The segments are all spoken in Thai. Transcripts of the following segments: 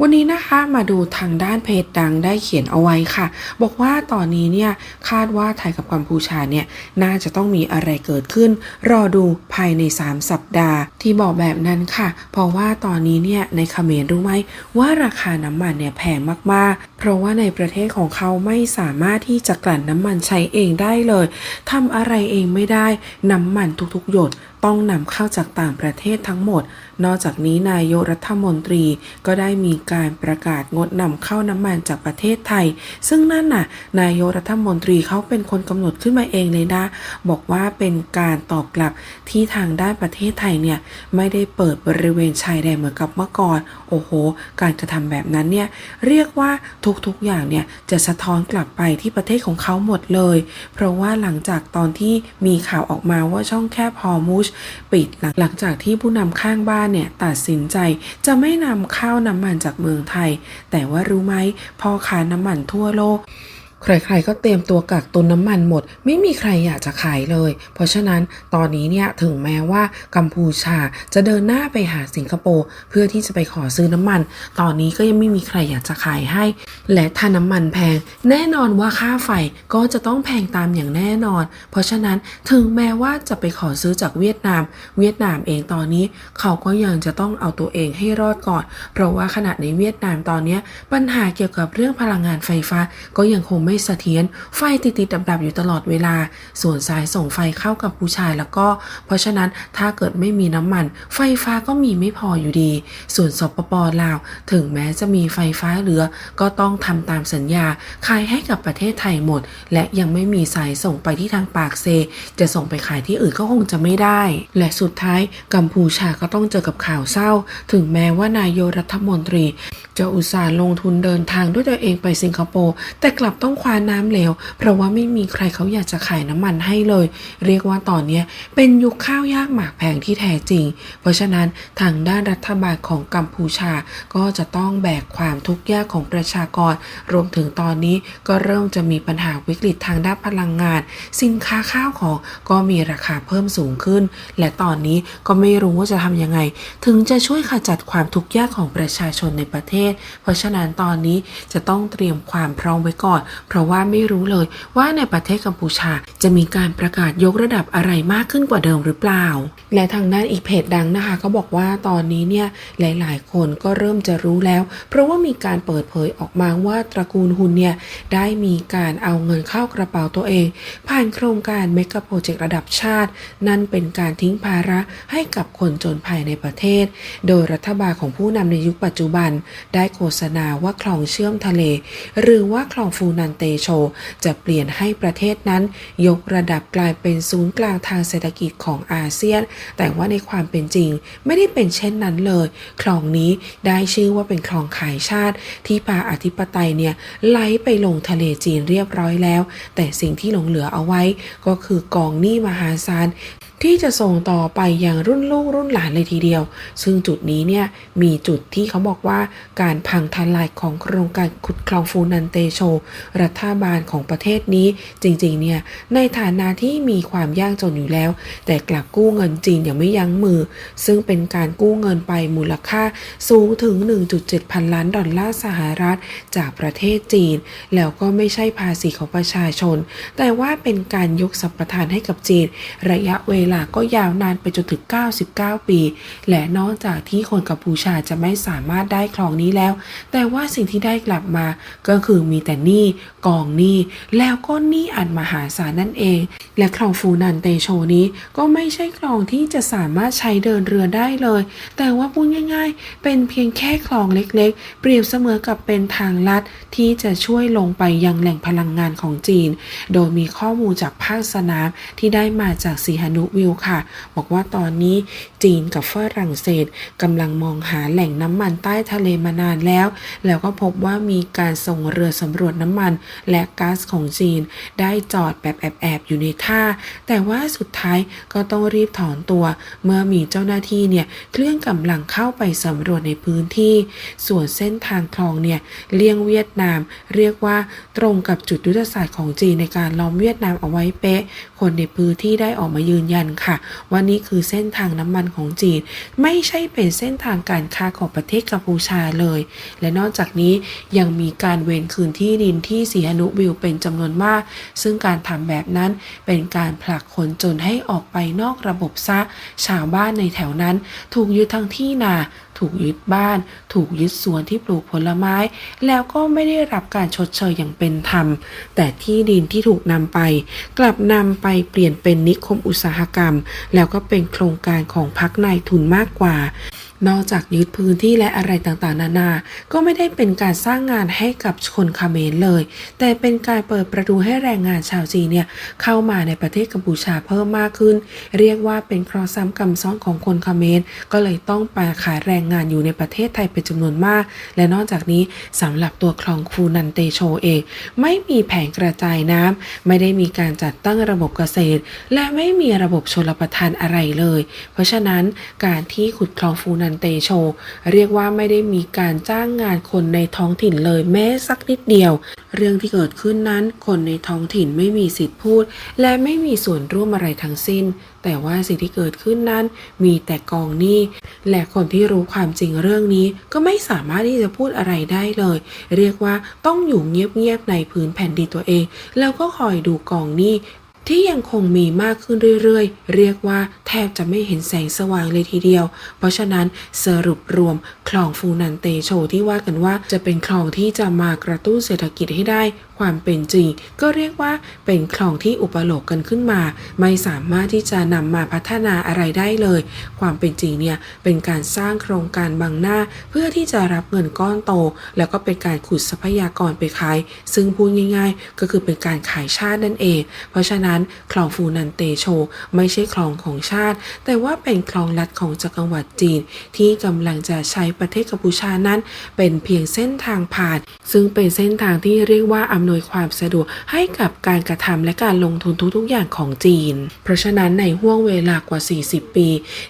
วันนี้นะคะมาดูทางด้านเพจดังได้เขียนเอาไว้ค่ะ บอกว่าตอนนี้เนี่ยคาดว่าไทยกับกัมพูชาเนี่ยน่าจะต้องมีอะไรเกิดขึ้น รอดูภายใน 3 สัปดาห์ ที่บอกแบบนั้นค่ะ เพราะว่าตอนนี้เนี่ยในเขมรรู้ไหมว่าราคาน้ำมันเนี่ยแพงมากๆ เพราะว่าในประเทศของเขาไม่สามารถที่จะกลั่นน้ำมันใช้เองได้เลยทำอะไรเองไม่ได้น้ำมันทุกๆ หยด ต้องนำเข้าจากต่างประเทศทั้งหมด นอกจากนี้นายกรัฐมนตรีก็ได้มีการประกาศงดนำเข้าน้ำมันจากประเทศไทย ซึ่งนั่นน่ะ นายกรัฐมนตรีเขาเป็นคนกำหนดขึ้นมาเองเลยนะ บอกว่าเป็นการตอบกลับที่ทางด้านประเทศไทยเนี่ยไม่ได้เปิดบริเวณชายแดนเหมือนกับเมื่อก่อน โอ้โห การกระทำแบบนั้นเนี่ยเรียกว่าทุกๆอย่างเนี่ยจะสะท้อนกลับไปที่ประเทศของเขาหมดเลย เพราะว่าหลังจากตอนที่มีข่าวออกมาว่าช่องแคบฮอร์มุชปิดหลังจากที่ผู้นำข้างบ้านเนี่ยตัดสินใจจะไม่นำข้าวน้ำมันจากเมืองไทย แต่ว่ารู้ไหมพ่อค้าน้ำมันทั่วโลก ใครๆก็เตรียมตัวกักตุนน้ำมันหมด ไม่มีใครอยากจะขายเลย เพราะฉะนั้นตอนนี้เนี่ยถึงแม้ว่ากัมพูชาจะเดินหน้าไปหาสิงคโปร์เพื่อที่จะไปขอซื้อน้ำมัน ตอนนี้ก็ยังไม่มีใครอยากจะขายให้ และถ้าน้ำมันแพง แน่นอนว่าค่าไฟก็จะต้องแพงตามอย่างแน่นอน เพราะฉะนั้นถึงแม้ว่าจะไปขอซื้อจากเวียดนาม เวียดนามเองตอนนี้เขาก็ยังจะต้องเอาตัวเองให้รอดก่อน เพราะว่าขณะในเวียดนามตอนนี้ปัญหาเกี่ยวกับเรื่องพลังงานไฟฟ้าก็ยังคงไม่เสถียรไฟติดติดดับดับๆอยู่ตลอดเวลา ส่วนสายส่งไฟเข้ากับผู้ชายแล้วก็ เพราะฉะนั้นถ้าเกิดไม่มีน้ำมัน ไฟฟ้าก็มีไม่พออยู่ดี ส่วนสปปลาว ถึงแม้จะมีไฟฟ้าเหลือ ก็ต้องทำตามสัญญาขายให้กับประเทศไทยหมด และยังไม่มีสายส่งไปที่ทางปากเซ จะส่งไปขายที่อื่นก็คงจะไม่ได้ และสุดท้ายกัมพูชาก็ต้องเจอกับข่าวเศร้า ถึงแม้ว่านายกรัฐมนตรี จะอุตส่าห์ลงทุนเดินทางด้วยตัวเองไปสิงคโปร์แต่กลับต้องคว้าน้ำเหลว เพราะว่าไม่มีใครเขาอยากจะขายน้ำมันให้เลย เรียกว่าตอนนี้เป็นยุคข้าวยากหมากแพงที่แท้จริง เพราะฉะนั้นทางด้านรัฐบาลของกัมพูชาก็จะต้องแบกความทุกข์ยากของประชากร รวมถึงตอนนี้ก็เริ่มจะมีปัญหาวิกฤตทางด้านพลังงาน สินค้าข้าวของก็มีราคาเพิ่มสูงขึ้น และตอนนี้ก็ไม่รู้ว่าจะทำยังไง ถึงจะช่วยขจัดความทุกข์ยากของประชาชนในประเทศ เพราะฉะนั้นตอนนี้จะต้องเตรียมความพร้อมไว้ก่อนเพราะว่าไม่รู้เลยว่าในประเทศกัมพูชา จะมีการประกาศยกระดับอะไรมากขึ้นกว่าเดิมหรือเปล่า และทางด้านอีกเพจดังนะคะก็บอกว่าตอนนี้เนี่ยหลายๆ คนก็เริ่มจะรู้แล้ว เพราะว่ามีการเปิดเผยออกมาว่าตระกูลฮุนเนี่ยได้มีการเอาเงินเข้ากระเป๋าตัวเอง ผ่านโครงการเมกะโปรเจกต์ระดับชาติ นั่นเป็นการทิ้งภาระให้กับคนจนภายในประเทศ โดยรัฐบาลของผู้นำในยุคปัจจุบัน ได้โฆษณาว่าคลองเชื่อมทะเล หรือว่าคลองฟูนันเตโช จะเปลี่ยนให้ประเทศนั้น ยกระดับกลายเป็นศูนย์กลางทางเศรษฐกิจของอาเซียน แต่ว่าในความเป็นจริงไม่ได้เป็นเช่นนั้นเลย คลองนี้ได้ชื่อว่าเป็นคลองขายชาติ ที่พาอธิปไตยเนี่ยไหลไปลงทะเลจีนเรียบร้อยแล้ว แต่สิ่งที่หลงเหลือเอาไว้ก็คือกองหนี้มหาศาล ที่จะส่งต่อไปอย่างรุ่นลูกรุ่นหลานเลยทีเดียว ซึ่งจุดนี้เนี่ยมีจุดที่เขาบอกว่าการพังทลายของโครงการขุดคลองฟูนันเตโช รัฐบาลของประเทศนี้ จริงๆเนี่ยในฐานะที่มีความยากจนอยู่แล้ว แต่กลับกู้เงินจีนอย่างไม่ยั้งมือ ซึ่งเป็นการกู้เงินไปมูลค่าสูงถึง 1.7 พันล้านดอลลาร์สหรัฐ จากประเทศจีน แล้วก็ไม่ใช่ภาษีของประชาชน แต่ว่าเป็นการยกสัมปทานให้กับจีนระยะเวลาก็ยาวนานไปจนถึง 99 ปี และนอกจากที่คนกัมพูชาจะไม่สามารถได้คลองนี้แล้ว แต่ว่าสิ่งที่ได้กลับมาก็คือมีแต่หนี้กองหนี้แล้วก็หนี้อันมหาศาลนั่นเอง และคลองฟูนันเตโชนี้ก็ไม่ใช่คลองที่จะสามารถใช้เดินเรือได้เลย แต่ว่าพูดง่าย ๆ เป็นเพียงแค่คลองเล็กๆ เปรียบเสมอกับเป็นทางลัดที่จะช่วยลงไปยังแหล่งพลังงานของจีน โดยมีข้อมูลจากภาคสนามที่ได้มาจากสีหนุวิวค่ะ บอกว่าตอนนี้จีนกับฝรั่งเศสกำลังมองหาแหล่งน้ำมันใต้ทะเลมานานแล้ว แล้วก็พบว่ามีการส่งเรือสำรวจน้ำมัน และก๊าซของจีน ได้จอดแบบแอบๆอยู่ในท่า แต่ว่าสุดท้ายก็ต้องรีบถอนตัว เมื่อมีเจ้าหน้าที่เนี่ยเคลื่อนกำลังเข้าไปสำรวจในพื้นที่ ส่วนเส้นทางคลองเนี่ยเลี่ยงเวียดนาม เรียกว่าตรงกับจุดยุทธศาสตร์ของจีนในการล้อมเวียดนามเอาไว้เป๊ะ คนในพื้นที่ได้ออกมายืนยันนค่ะ ว่านี่คือเส้นทางน้ำมันของจีน ไม่ใช่เป็นเส้นทางการค้าของประเทศกัมพูชาเลย และนอกจากนี้ยังมีการเวนคืนที่ดินที่สีหนุวิวเป็นจำนวนมาก ซึ่งการทำแบบนั้นเป็นการผลักคนจนให้ออกไปนอกระบบซะ ชาวบ้านในแถวนั้น ถูกยึดทั้งที่นา ถูกยึดบ้าน ถูกยึดสวนที่ปลูกผลไม้ แล้วก็ไม่ได้รับการชดเชยอย่างเป็นธรรม แต่ที่ดินที่ถูกนำไป กลับนำไปเปลี่ยนเป็นนิคมอุตสาหกรรม แล้วก็เป็นโครงการของพักนายทุนมากกว่า นอกจากยึดพื้นที่และอะไรต่างๆ นานา ก็ไม่ได้เป็นการสร้างงานให้กับคนเขมรเลย แต่เป็นการเปิดประตูให้แรงงานชาวจีนเนี่ยเข้ามาในประเทศกัมพูชาเพิ่มมากขึ้น เรียกว่าเป็นคราะห์ซ้ำกรรมซ้อนของคนเขมรก็เลยต้องไปขายแรงงานอยู่ในประเทศไทยเป็นจำนวนมาก และนอกจากนี้สำหรับตัวคลองฟูนันเตโชเอง ไม่มีแผงกระจายน้ำไม่ได้มีการจัดตั้งระบบเกษตร และไม่มีระบบชลประทานอะไรเลย เพราะฉะนั้นการที่ขุดคลองฟูนันเตโช เรียกว่าไม่ได้มีการจ้างงานคนในท้องถิ่นเลยแม้สักนิดเดียว เรื่องที่เกิดขึ้นนั้นคนในท้องถิ่นไม่มีสิทธิ์พูด และไม่มีส่วนร่วมอะไรทั้งสิ้น แต่ว่าสิ่งที่เกิดขึ้นนั้นมีแต่กองหนี้ และคนที่รู้ความจริงเรื่องนี้ก็ไม่สามารถที่จะพูดอะไรได้เลย เรียกว่าต้องอยู่เงียบๆในพื้นแผ่นดินตัวเอง แล้วก็คอยดูกองหนี้ ที่ยังคงมีมากขึ้นเรื่อยๆ เรียกว่าแทบจะไม่เห็นแสงสว่างเลยทีเดียว เพราะฉะนั้นสรุปรวมคลองฟูนันเตโชที่ว่ากันว่าจะเป็นคลองที่จะมากระตุ้นเศรษฐกิจให้ได้ ความเป็นจริง ก็เรียกว่าเป็นคลองที่อุปโลกกันขึ้นมา ไม่สามารถที่จะนำมาพัฒนาอะไรได้เลย ความเป็นจริงเนี่ยเป็นการสร้างโครงการบังหน้า เพื่อที่จะรับเงินก้อนโต แล้วก็เป็นการขุดทรัพยากรไปขาย ซึ่งพูดง่าย ๆ ก็คือเป็นการขายชาตินั่นเอง เพราะฉะนั้นคลองฟูนันเตโช ไม่ใช่คลองของชาติ แต่ว่าเป็นคลองลัดของจักรวรรดิจีน ที่กำลังจะใช้ประเทศกัมพูชานั้น เป็นเพียงเส้นทางผ่าน ซึ่งเป็นเส้นทางที่เรียกว่าอำนวยความสะดวกให้กับการกระทำและการลงทุนทุกๆอย่างของจีน เพราะฉะนั้นในห่วงเวลากว่า 40 ปี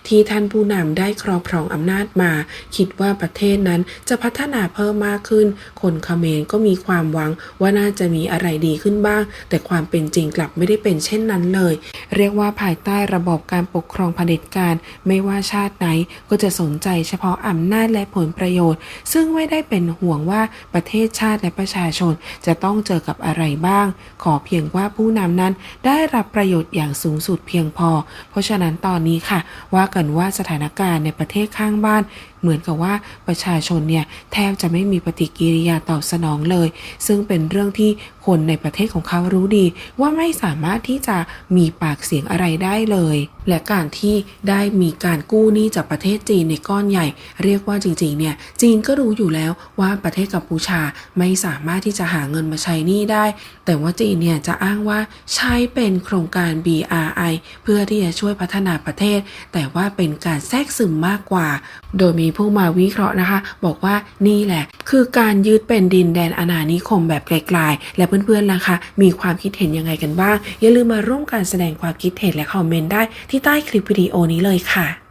ที่ท่านผู้นำได้ครอบครองอำนาจมา คิดว่าประเทศนั้นจะพัฒนาเพิ่มมากขึ้น คนเขมรก็มีความหวังว่าน่าจะมีอะไรดีขึ้นบ้าง แต่ความเป็นจริงกลับไม่ได้เป็นเช่นนั้นเลย เรียกว่าภายใต้ระบอบการปกครองเผด็จการ ไม่ว่าชาติไหนก็จะสนใจเฉพาะอำนาจและผลประโยชน์ ซึ่งไม่ได้เป็นห่วงว่าประเทศชาติและประชาชนจะต้องเจอกับอะไรบ้าง ขอเพียงว่าผู้นำนั้นได้รับประโยชน์อย่างสูงสุดเพียงพอ เพราะฉะนั้นตอนนี้ค่ะ ว่ากันว่าสถานการณ์ในประเทศข้างบ้านเหมือนกับว่าประชาชนเนี่ยแทบจะไม่มีปฏิกิริยาตอบสนองเลย ซึ่งเป็นเรื่องที่คนในประเทศของเขารู้ดีว่าไม่สามารถที่จะมีปากเสียงอะไรได้เลย และการที่ได้มีการกู้หนี้จากประเทศจีนในก้อนใหญ่ เรียกว่าจริงๆเนี่ยจีนก็รู้อยู่แล้วว่าประเทศกัมพูชาไม่สามารถที่จะหาเงินมาใช้หนี้ได้ แต่ว่าจีนเนี่ยจะอ้างว่าใช้เป็นโครงการ BRI เพื่อที่จะช่วยพัฒนาประเทศ แต่ว่าเป็นการแทรกซึมมากกว่า โดยมีผู้มาวิเคราะห์นะคะ บอกว่านี่แหละ คือการยึดเป็นดินแดนอาณานิคมแบบไกลๆและเพื่อนๆล่ะคะมีความคิดเห็นยังไงกันบ้าง อย่าลืมมาร่วมการแสดงความคิดเห็นและคอมเมนต์ได้ที่ใต้คลิปวิดีโอนี้เลยค่ะ